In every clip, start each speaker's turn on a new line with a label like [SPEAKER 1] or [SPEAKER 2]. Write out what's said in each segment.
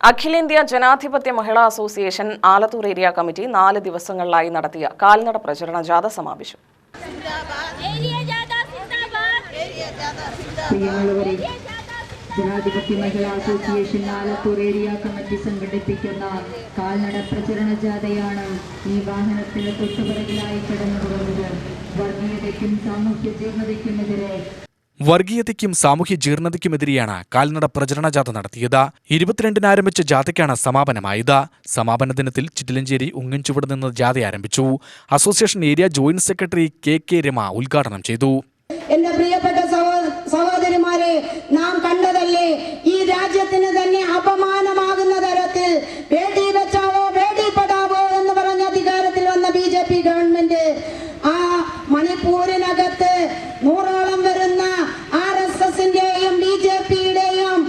[SPEAKER 1] അഖിലേന്ത്യാ ജനാധിപത്യ മഹിളാ അസോസിയേഷൻ ആലത്തൂർ ഏരിയ കമ്മിറ്റി നാല് ദിവസങ്ങളിലായി നടത്തിയ കാൽനട പ്രചരണ ജാഥ സമാപിച്ചു.
[SPEAKER 2] ജനാധിപത്യ മഹിളാ അസോസിയേഷൻ ആലത്തൂർ ഏരിയ കമ്മിറ്റി സംഘടിപ്പിക്കുന്ന കാൽനട പ്രചരണ ജാഥയാണ് ഈ വാഹനത്തിന് തൊട്ടുപിറകിലായി കടന്നു പോകുന്നത് വർഗീയതയ്ക്കും സാമൂഹ്യ ജീർണതയ്ക്കുമെതിരെ
[SPEAKER 3] വർഗീയതയ്ക്കും സാമൂഹ്യ ജീർണതയ്ക്കുമെതിരെയാണ് കാൽനട പ്രചരണ ജാഥ നടത്തിയത്. ഇരുപത്തിരണ്ടിന് ആരംഭിച്ച ജാഥയ്ക്കാണ് സമാപനമായത്. സമാപന ദിനത്തിൽ ചിറ്റിലഞ്ചേരി ഉങ്ങൻചുവട് നിന്ന് ജാഥ ആരംഭിച്ചു. Association area joint secretary K K Rama ഉദ്ഘാടനം ചെയ്തു.
[SPEAKER 4] എന്റെ പ്രിയപ്പെട്ട സഹോദരിമാരെ നാം കണ്ടതല്ലേ ഈ രാജ്യത്തിന് തന്നെ അപമാനമാകുന്ന തരത്തിൽ ബേട്ടി ബച്ചാവോ ബേട്ടി പഠാവോ എന്ന് പറഞ്ഞ അധികാരത്തിൽ വന്ന ബി ജെ പി ഗവൺമെന്റ് ആ മണിപ്പൂരിനകത്ത് നൂറോളം വരുന്ന ആർ എസ് എസിന്റെയും ബി ജെ പിയുടെയും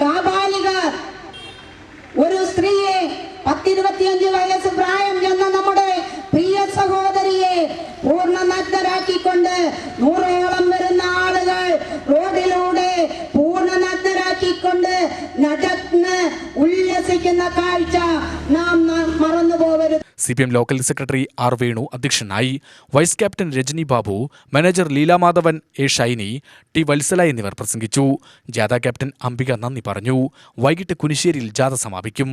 [SPEAKER 4] കാബാലികർ ഒരു സ്ത്രീയെ പത്തിരുപത്തിയഞ്ച് വയസ്സ് പ്രായം ചെന്ന നമ്മുടെ പ്രിയ സഹോദരിയെ പൂർണ നഗ്നരാക്കിക്കൊണ്ട് നൂറോളം വരുന്ന ആളുകൾ റോഡിലൂടെ പൂർണ നഗ്നരാക്കിക്കൊണ്ട് നടന്ന് ഉല്ലസിക്കുന്ന കാഴ്ച ന- മറന്നു പോകരുത്
[SPEAKER 3] C P M local secretary R Venu അധ്യക്ഷനായി vice captain Rajani Babu manager Leelamadhavan A Shiny T Vatsala എന്നിവർ പ്രസംഗിച്ചു. ജാഥ ക്യാപ്റ്റൻ അംബിക നന്ദി പറഞ്ഞു. വൈകിട്ട് കുനിശ്ശേരിയിൽ ജാഥ സമാപിക്കും.